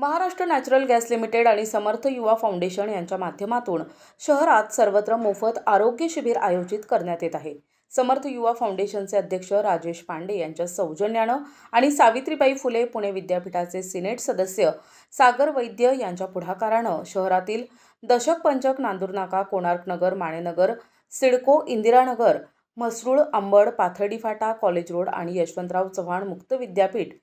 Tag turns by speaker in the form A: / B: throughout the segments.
A: Maharashtra natural gas limited आणि समर्थ Yuva foundation यांच्या माध्यमातून शहरात सर्वत्र मोफत आरोग्य शिबिर आयोजित करण्यात येत आहे. समर्थ युवा फाउंडेशनचे अध्यक्ष राजेश पांडे यांच्या सौजन्यानं आणि सावित्रीबाई फुले पुणे विद्यापीठाचे सिनेट सदस्य सागर वैद्य यांच्या पुढाकारानं शहरातील दशक पंचक नांदूरनाका कोणार्क नगर माणेनगर सिडको इंदिरानगर म्हसरूळ अंबड पाथर्डी फाटा कॉलेज रोड आणि यशवंतराव चव्हाण मुक्त विद्यापीठ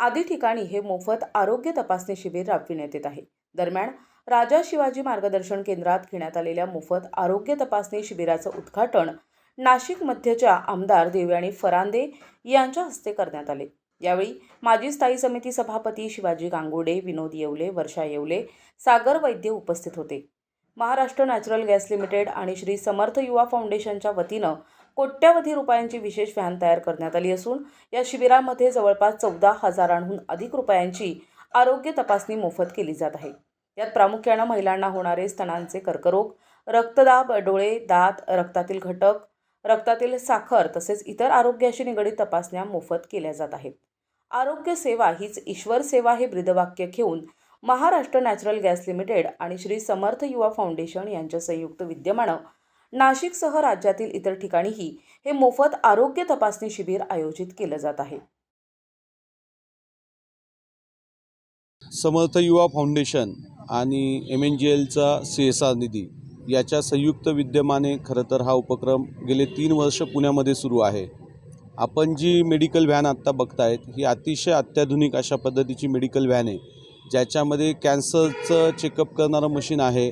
A: आदी ठिकाणी हे मोफत आरोग्य तपासणी शिबिर राबविण्यात येत आहे. दरम्यान राजा शिवाजी मार्गदर्शन केंद्रात घेण्यात आलेल्या मोफत आरोग्य तपासणी शिबिराचं उद्घाटन नाशिक मध्यच्या आमदार देवयाणी फरांदे यांच्या हस्ते करण्यात आले. यावेळी माजी स्थायी समिती सभापती शिवाजी गांगुडे विनोद येवले वर्षा येवले सागर वैद्य उपस्थित होते. महाराष्ट्र नॅचरल गॅस लिमिटेड आणि श्री समर्थ युवा फाउंडेशनच्या वतीनं कोट्यवधी रुपयांची विशेष व्हॅन तयार करण्यात आली असून या शिबिरामध्ये जवळपास चौदा हजारांहून अधिक रुपयांची आरोग्य तपासणी मोफत केली जात आहे. यात प्रामुख्यानं महिलांना होणारे स्तनांचे कर्करोग रक्तदाब डोळे दात रक्तातील घटक रक्तातील साखर तसेच इतर आरोग्याशी निगडीत तपासण्या मोफत केल्या जात आहेत. आरोग्य सेवा हीच ईश्वर सेवा हे ब्रीदवाक्य घेऊन महाराष्ट्र नॅचरल गॅस लिमिटेड आणि श्री समर्थ युवा फाउंडेशन यांच्या संयुक्त विद्यमानं नाशिकसह राज्यातील इतर ठिकाणीही हे मोफत आरोग्य तपासणी शिबिर आयोजित केलं जात आहे.
B: समर्थ युवा फाउंडेशन आणि एम एन जी एलचा सी एस आर निधी याच्या संयुक्त विद्यमाने खरं तर हा उपक्रम गेले तीन वर्ष पुण्यामध्ये सुरू आहे. आपण जी मेडिकल व्हॅन आत्ता बघतायत ही अतिशय अत्याधुनिक अशा पद्धतीची मेडिकल व्हॅन आहे ज्याच्यामध्ये कॅन्सरचं चेकअप करणारं मशीन आहे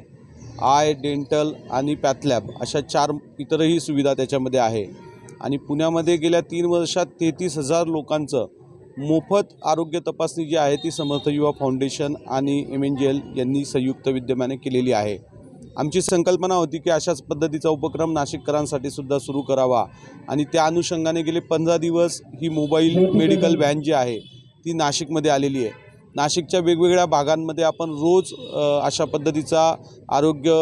B: आय डेंटल आणि पॅथलॅब अशा चार इतरही सुविधा त्याच्यामध्ये आहे. आणि पुण्यामध्ये गेल्या तीन वर्षात तेहतीस हजार लोकांचं मोफत आरोग्य तपासणी जी आहे ती समर्थ युवा फाउंडेशन आणि एम एन जी एल यांनी संयुक्त विद्यमाने केलेली आहे. आमची संकल्पना होती की अशाच पद्धतीचा उपक्रम नाशिककरांसाठी सुद्धा सुरू करावा. आणि त्या अनुषंगाने गेले पंधरा दिवस ही मोबाईल मेडिकल व्हॅन जी आहे ती नाशिकमध्ये आलेली आहे. नाशिकच्या वेगवेगळ्या भागांमध्ये आपण रोज अशा पद्धतीचा आरोग्य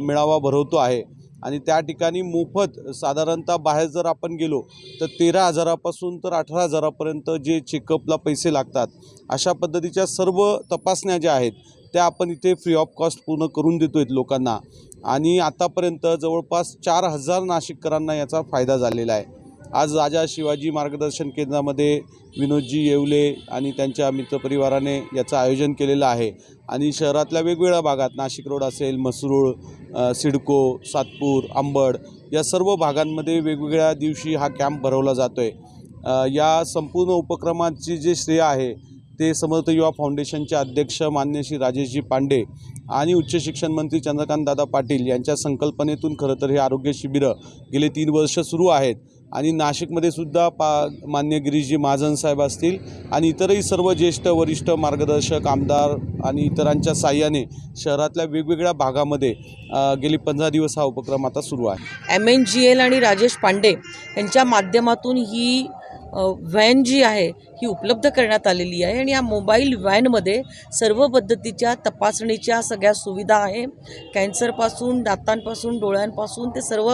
B: मेळावा भरवतो आहे. आणि त्या ठिकाणी मोफत साधारणतः बाहेर जर आपण गेलो तर तेरा हजारापासून तर अठरा हजारापर्यंत जे चेकअपला पैसे लागतात अशा पद्धतीच्या सर्व तपासण्या ज्या आहेत त्या आपण इथे फ्री ऑफ कॉस्ट पूर्ण करून देतो आहेत लोकांना. आणि आतापर्यंत जवळपास चार हजार नाशिककरांना याचा फायदा झालेला आहे. आज राजा शिवाजी मार्गदर्शन केंद्रामध्ये विनोदजी येवले आणि त्यांच्या मित्रपरिवाराने याचं आयोजन केलेलं आहे. आणि शहरातल्या वेगवेगळ्या भागात नाशिक रोड असेल मसरूळ सिडको सातपूर आंबड या सर्व भागांमध्ये वेगवेगळ्या दिवशी हा कॅम्प भरवला जातो आहे या संपूर्ण उपक्रमाची जे श्रेय आहे ते समर्थ युवा फाउंडेशनचे अध्यक्ष मान्य श्री राजेशजी पांडे आणि उच्च शिक्षण मंत्री चंद्रकांत दादा पाटील यांच्या संकल्पनेतून खरं तर हे आरोग्य शिबिरं गेले तीन वर्ष सुरू आहेत. आणि नाशिकमध्ये सुद्धा पा मान्य गिरीशजी महाजन साहेब असतील आणि इतरही सर्व ज्येष्ठ वरिष्ठ मार्गदर्शक आमदार आणि इतरांच्या साह्याने शहरातल्या वेगवेगळ्या भागामध्ये गेली पंधरा दिवस हा उपक्रम आता सुरू आहे.
C: एम एन जी एल आणि राजेश पांडे यांच्या माध्यमातून ही व्हॅन जी आहे ही उपलब्ध करण्यात आलेली आहे आणि या मोबाईल व्हॅनमध्ये सर्व पद्धतीच्या तपासणीच्या सगळ्या सुविधा आहे. कॅन्सरपासून दातांपासून डोळ्यांपासून ते सर्व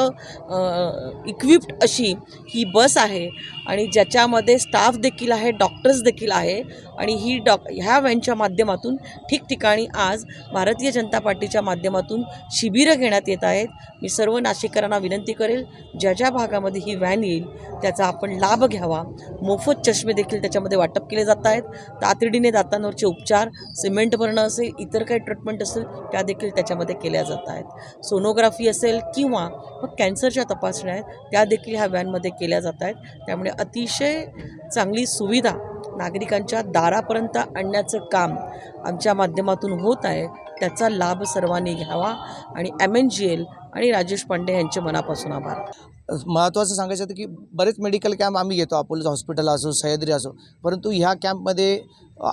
C: इक्विप्ड अशी ही बस आहे आणि ज्याच्यामध्ये स्टाफ देखील आहे डॉक्टर्स देखील आहे आणि ही डॉक ह्या व्हॅनच्या माध्यमातून ठिकठिकाणी आज भारतीय जनता पार्टीच्या माध्यमातून शिबिरं घेण्यात येत आहेत. मी सर्व नाशिककरांना विनंती करेल ज्या ज्या भागामध्ये ही व्हॅन येईल त्याचा आपण लाभ घ्यावा. मोफत चष्मे देखील त्याच्यामध्ये वाटप केले जात आहेत. तातडीने दातांवरचे उपचार सिमेंट भरणं असेल इतर काही ट्रीटमेंट असेल त्या देखील त्याच्यामध्ये केल्या जात आहेत. सोनोग्राफी असेल किंवा मग कॅन्सरच्या तपासण्या आहेत त्या देखील ह्या व्हॅनमध्ये केल्या जात आहेत. त्यामुळे अतिशय चांगली सुविधा नागरिकांच्या दारापर्यंत आणण्याचं काम आमच्या माध्यमातून होत आहे. त्याचा लाभ सर्वांनी घ्यावा. आणि एम एन जी एल आणि राजेश पांडे यांचे मनापासून आभार.
D: महत्त्वाचं सांगायचं होतं की बरेच मेडिकल कॅम्प आम्ही घेतो अपोलो हॉस्पिटल असो सह्याद्री असो. परंतु ह्या कॅम्पमध्ये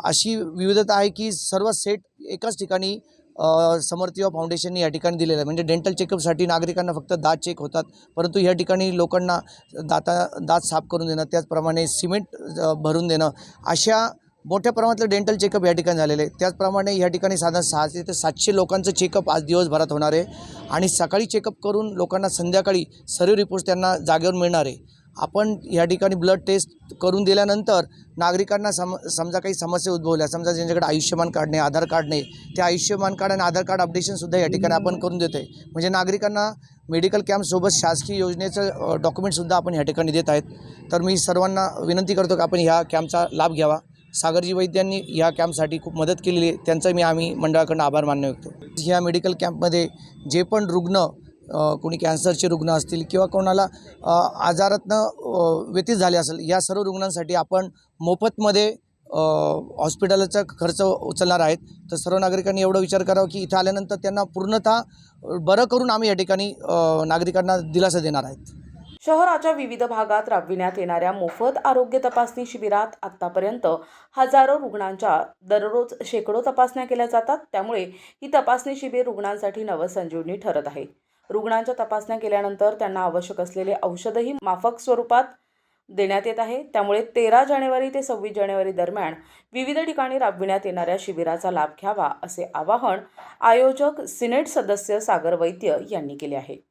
D: अशी विविधता आहे की सर्व सेट एकाच ठिकाणी अ, समर्थ फाउंडेशनने या ठिकाणी दिलेलं आहे. म्हणजे डेंटल चेकअपसाठी नागरिकांना फक्त दात चेक होतात परंतु ह्या ठिकाणी लोकांना दाता दात साफ करून देणं त्याचप्रमाणे सिमेंट भरून देणं अशा मोठ्या प्रमाणातलं डेंटल चेकअप या ठिकाणी झालेलं आहे त्याचप्रमाणे या ठिकाणी साधारण सहाशे ते सातशे लोकांचं चेकअप आज दिवसभरात होणार आहे. आणि सकाळी चेकअप करून लोकांना संध्याकाळी सर्व रिपोर्ट्स त्यांना जागेवर मिळणार आहे. आपण या ठिकाणी ब्लड टेस्ट करून दिल्यानंतर नागरिकांना सम समजा काही समस्या उद्भवल्या समजा ज्यांच्याकडे आयुष्यमान कार्ड नाही आधार कार्ड नाही ते आयुष्यमान कार्ड आणि आधार कार्ड अपडेशनसुद्धा या ठिकाणी आपण करून देतो आहे म्हणजे नागरिकांना मेडिकल कॅम्पसोबत शासकीय योजनेचं डॉक्युमेंटसुद्धा आपण या ठिकाणी देत आहेत. तर मी सर्वांना विनंती करतो की आपण ह्या कॅम्पचा लाभ घ्यावा. सागरजी वैद्यांनी या कॅम्पसाठी खूप मदत केलेली आहे. त्यांचा मी आम्ही मंडळाकडून आभार मान्य व्यक्त ह्या मेडिकल कॅम्पमध्ये जे पण रुग्ण कोणी कॅन्सरचे रुग्ण असतील किंवा कोणाला आजारातनं व्यतीत झाले असेल या सर्व रुग्णांसाठी आपण मोफतमध्ये हॉस्पिटलचा खर्च उचलणार आहेत. तर सर्व नागरिकांनी एवढा विचार करावा की इथं आल्यानंतर त्यांना पूर्णतः बरं करून आम्ही या ठिकाणी नागरिकांना दिलासा देणार आहेत.
A: शहराच्या विविध भागात राबविण्यात येणाऱ्या मोफत आरोग्य तपासणी शिबिरात आतापर्यंत हजारो रुग्णांच्या दररोज शेकडो तपासण्या केल्या जातात. त्यामुळे ही तपासणी शिबिर रुग्णांसाठी नवसंजीवनी ठरत आहे. रुग्णांच्या तपासण्या केल्यानंतर त्यांना आवश्यक असलेले औषधही माफक स्वरूपात देण्यात येत आहे. त्यामुळे तेरा जानेवारी ते सव्वीस जानेवारी दरम्यान विविध ठिकाणी राबविण्यात येणाऱ्या शिबिराचा लाभ घ्यावा असे आवाहन आयोजक सिनेट सदस्य सागर वैद्य यांनी केले आहे.